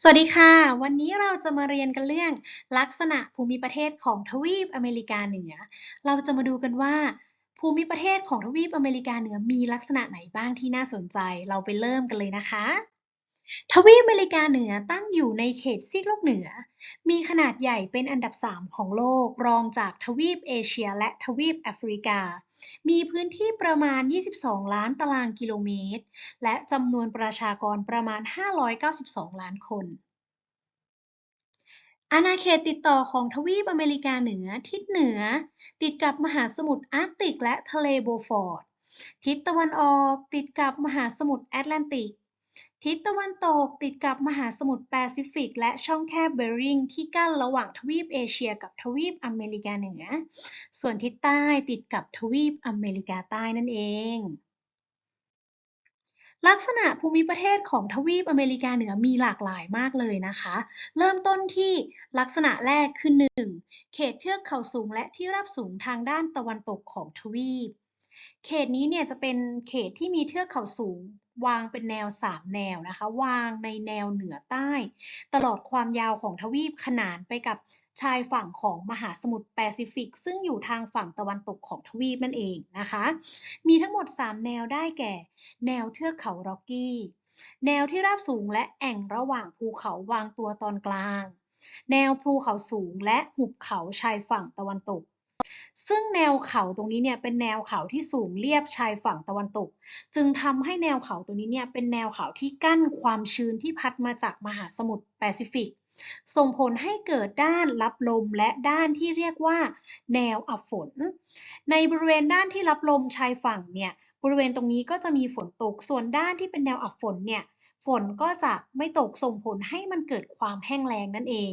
สวัสดีค่ะ วันนี้เราจะมาเรียนกันเรื่องลักษณะภูมิประเทศของทวีปอเมริกาเหนือ เราจะมาดูกันว่า ภูมิประเทศของทวีปอเมริกาเหนือมีลักษณะไหนบ้างที่น่าสนใจ เราไปเริ่มกันเลยนะคะ ทวีปอเมริกาเหนือตั้งอยู่ในเขตซีกโลกเหนือ มีขนาดใหญ่เป็นอันดับ 3 ของโลก รองจากทวีปเอเชียและทวีปแอฟริกา มีพื้นที่ประมาณ 22 ล้านตารางกิโลเมตร และจำนวนประชากรประมาณ 592 ล้านคนอาณาเขตติดต่อของทวีปอเมริกาเหนือทิศเหนือ ติดกับมหาสมุทรอาร์กติกและทะเลโบฟอร์ดทิศตะวันออกติดกับมหาสมุทรแอตแลนติก ทิศตะวันตกติดกับมหาสมุทรแปซิฟิก และช่องแคบเบริงที่กั้นระหว่างทวีปเอเชียกับทวีปอเมริกาเหนือ ส่วนทิศใต้ติดกับทวีปอเมริกาใต้นั่นเอง ลักษณะภูมิประเทศของทวีปอเมริกาเหนือมีหลากหลายมากเลยนะคะ เริ่มต้นที่ลักษณะแรกคือ 1. เขตเทือกเขาสูงและที่ราบสูงทางด้านตะวันตกของทวีป เขตนี้เนี่ยจะเป็นเขตที่มีเทือกเขาสูง วางเป็นแนว 3 แนวนะคะ วางในแนวเหนือใต้ ตลอดความยาวของทวีปขนานไปกับชายฝั่งของมหาสมุทรแปซิฟิก ซึ่งอยู่ทางฝั่งตะวันตกของทวีปนั่นเองนะคะ มีทั้งหมด 3 แนวได้แก่ แนวเทือกเขาร็อกกี้ แนวที่ราบสูงและแอ่งระหว่างภูเขาวางตัวตอนกลาง แนวภูเขาสูงและหุบเขาชายฝั่งตะวันตก ซึ่งแนวเขาตรงนี้เนี่ยเป็นแนวเขาที่สูงเรียบชายฝั่งตะวันตก จึงทำให้แนวเขาตรงนี้เนี่ยเป็นแนวเขาที่กั้นความชื้นที่พัดมาจากมหาสมุทรแปซิฟิก ส่งผลให้เกิดด้านรับลมและด้านที่เรียกว่า แนวอับฝน ในบริเวณด้านที่รับลมชายฝั่งเนี่ยบริเวณตรงนี้ก็จะมีฝนตก ส่วนด้านที่เป็นแนวอับฝนเนี่ยฝนก็จะไม่ตกส่งผลให้มันเกิดความแห้งแล้งนั่นเอง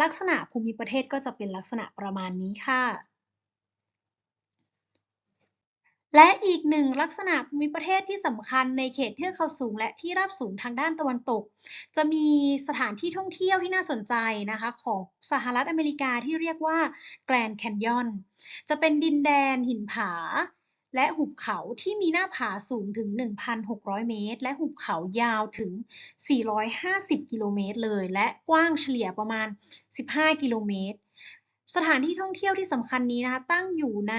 ลักษณะภูมิประเทศก็จะเป็นลักษณะประมาณนี้ค่ะ และอีกหนึ่งลักษณะภูมิประเทศที่สำคัญในเขตเทือกเขาสูง และที่ราบสูงทางด้านตะวันตก จะมีสถานที่ท่องเที่ยวที่น่าสนใจนะคะ ของสหรัฐอเมริกาที่เรียกว่าแกรนด์แคนยอนจะเป็นดินแดนหินผา และหุบเขาที่มีหน้าผาสูงถึง 1,600 เมตร และหุบเขายาวถึง 450 กิโลเมตรเลย และกว้างเฉลี่ยประมาณ 15 กิโลเมตร สถานที่ท่องเที่ยวที่สำคัญนี้นะคะตั้งอยู่ใน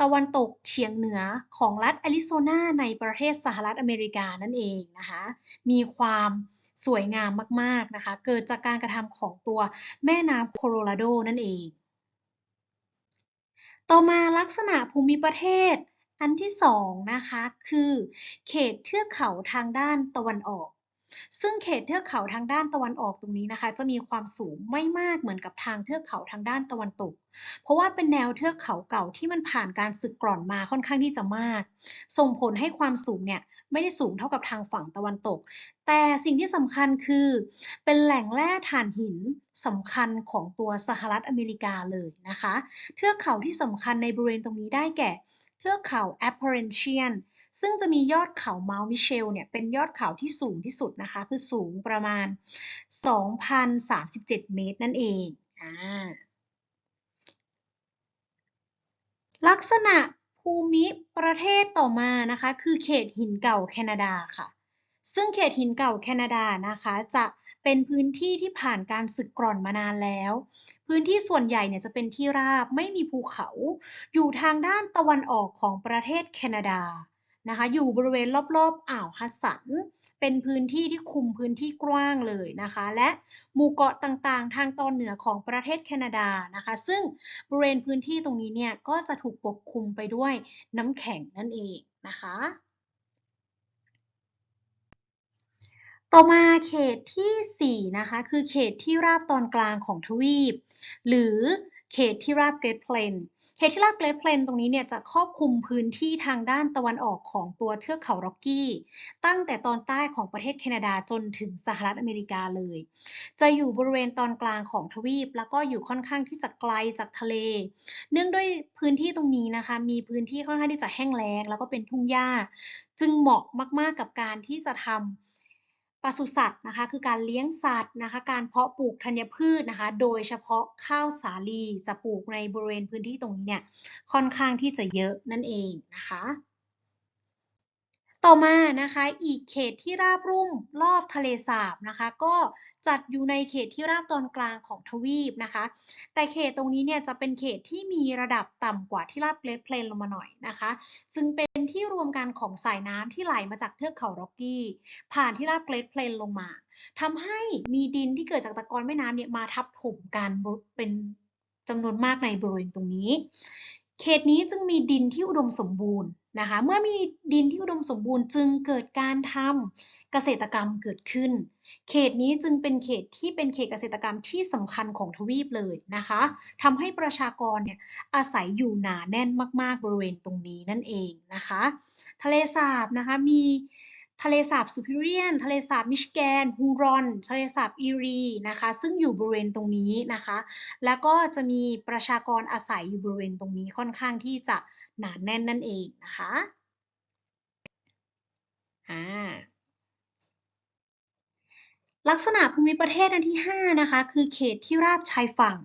ตะวันตกเฉียงเหนือของรัฐแอริโซนาในประเทศสหรัฐอเมริกานั่นเองนะคะ มีความสวยงามมากๆนะคะ เกิดจากการกระทำของตัวแม่น้ำโคโลราโดนั่นเอง ต่อมาลักษณะภูมิประเทศอันที่สองนะคะ คือ เขตเทือกเขาทางด้านตะวันออก ซึ่งเขตเทือกเขาทางด้านตะวันออกตรงนี้นะคะ จะมีความสูงไม่มากเหมือนกับทางเทือกเขาทางด้านตะวันตก เพราะว่าเป็นแนวเทือกเขาเก่าที่มันผ่านการสึกกร่อนมาค่อนข้างที่จะมาก ส่งผลให้ความสูงเนี่ยไม่ได้สูงเท่ากับทางฝั่งตะวันตก แต่สิ่งที่สำคัญคือ เป็นแหล่งแร่ถ่านหินสำคัญของตัวสหรัฐอเมริกาเลยนะคะ เทือกเขาที่สำคัญในบริเวณตรงนี้ได้แก่ เทือกเขา Appalachian ซึ่งจะมียอดเขาเมาส์มิเชลเนี่ยเป็นยอดเขาที่สูงที่สุดนะคะ คือสูงประมาณ 2,037 เมตรนั่นเองอ่าลักษณะภูมิประเทศต่อมานะคะ คือเขตหินเก่าแคนาดาค่ะ ซึ่งเขตหินเก่าแคนาดานะคะจะเป็นพื้นที่ที่ผ่านการสึกกร่อนมานานแล้ว พื้นที่ส่วนใหญ่เนี่ยจะเป็นที่ราบไม่มีภูเขา อยู่ทางด้านตะวันออกของประเทศแคนาดา นะคะอยู่บริเวณรอบๆอ่าวฮัสสัน เป็นพื้นที่ที่คุมพื้นที่กว้างเลยนะคะ และหมู่เกาะต่างๆ ทางตอนเหนือของประเทศแคนาดานะคะ ซึ่งบริเวณพื้นที่ตรงนี้เนี่ยก็จะถูกปกคลุมไปด้วยน้ำแข็งนั่นเองนะคะต่อมาเขตที่ 4 นะคะ คือเขตที่ราบตอนกลางของทวีป หรือ เขตที่ราบเกรทเพลน เขตที่ราบเกรทเพลนตรงนี้เนี่ยจะครอบคลุมพื้นที่ทางด้านตะวันออกของตัวเทือกเขาร็อกกี้ ตั้งแต่ตอนใต้ของประเทศแคนาดาจนถึงสหรัฐอเมริกาเลย จะอยู่บริเวณตอนกลางของทวีป แล้วก็อยู่ค่อนข้างที่จะไกลจากทะเล เนื่องด้วยพื้นที่ตรงนี้นะคะ มีพื้นที่ค่อนข้างที่จะแห้งแล้ง แล้วก็เป็นทุ่งหญ้า จึงเหมาะมาก ๆ กับการที่จะทำ ปศุสัตว์นะคะ คือการเลี้ยงสัตว์นะคะ การเพาะปลูกธัญพืชนะคะ โดยเฉพาะข้าวสาลีจะปลูกในบริเวณพื้นที่ตรงนี้เนี่ยค่อนข้างที่จะเยอะนั่นเองนะคะ ต่อมานะคะ อีกเขตที่ราบรุ่มรอบทะเลสาบนะคะ ก็จัดอยู่ในเขตที่ราบตอนกลางของทวีปนะคะ แต่เขตตรงนี้เนี่ยจะเป็นเขตที่มีระดับต่ำกว่าที่ราบเกรดเพลนลงมาหน่อยนะคะ จึงเป็น ที่รวมกันของสายน้ำที่ไหลมาจากเทือกเขาร็อกกี้ ผ่านที่ราบเกรดเพลนลงมาทำให้มีดินที่เกิดจากตะกอนแม่น้ำเนี่ยมาทับถมกันเป็นจำนวนมากในบริเวณตรงนี้ เขตนี้จึงมีดินที่อุดมสมบูรณ์นะคะ เมื่อมีดินที่อุดมสมบูรณ์จึงเกิดการทำเกษตรกรรมเกิดขึ้น เขตนี้จึงเป็นเขตที่เป็นเขตเกษตรกรรมที่สำคัญของทวีปเลยนะคะทำให้ประชากรเนี่ยอาศัยอยู่หนาแน่นมาก ๆ บริเวณตรงนี้นั่นเองนะคะ ทะเลสาบนะคะมี ทะเลสาบซูพิเรียน ทะเลสาบมิชแกนฮูรอน ทะเลสาบอีรีนะคะ ซึ่งอยู่บริเวณตรงนี้นะคะ แล้วก็จะมีประชากรอาศัยอยู่บริเวณตรงนี้ค่อนข้างที่จะหนาแน่นนั่นเองนะคะอ่าลักษณะภูมิประเทศอันที่ 5 นะคะ คือเขตที่ราบชายฝั่ง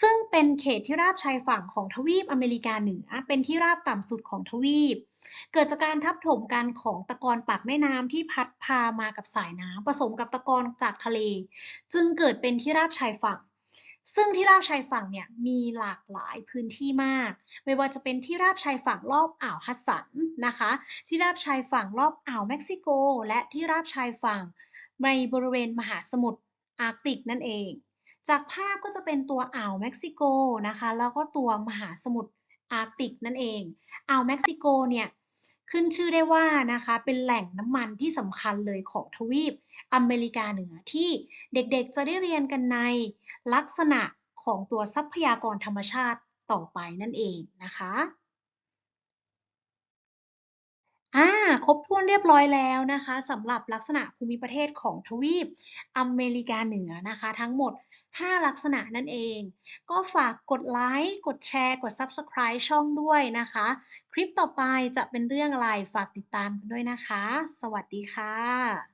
ซึ่งเป็นเขตที่ราบชายฝั่งของทวีปอเมริกาเหนือ เป็นที่ราบต่ำสุดของทวีป เกิดจากการทับถมกันของตะกอนปากแม่น้ำที่พัดพามากับสายน้ำผสมกับตะกอนจากทะเล จึงเกิดเป็นที่ราบชายฝั่งซึ่งที่ราบชายฝั่งเนี่ยมีหลากหลายพื้นที่มาก ไม่ว่าจะเป็นที่ราบชายฝั่งรอบอ่าวฮัดสันนะคะ ที่ราบชายฝั่งรอบอ่าวเม็กซิโก และที่ราบชายฝั่งในบริเวณมหาสมุทรอาร์กติกนั่นเอง จากภาพก็จะเป็นตัวอ่าวเม็กซิโกนะคะ แล้วก็ตัวมหาสมุทรอาร์กติกนั่นเอง อ่าวเม็กซิโกเนี่ยขึ้นชื่อได้ว่านะคะเป็นแหล่งน้ำมันที่สำคัญเลยของทวีปอเมริกาเหนือที่เด็กๆจะได้เรียนกันในลักษณะของตัวทรัพยากรธรรมชาติต่อไปนั่นเองนะคะ อ่าครบถ้วนเรียบร้อยแล้วนะคะสำหรับลักษณะภูมิประเทศของทวีปอเมริกาเหนือนะคะ ทั้งหมด 5 ลักษณะนั่นเอง ก็ฝากกดไลค์กดแชร์ กด Subscribe ช่องด้วยนะคะ คลิปต่อไปจะเป็นเรื่องอะไรฝากติดตามกันด้วยนะคะ สวัสดีค่ะ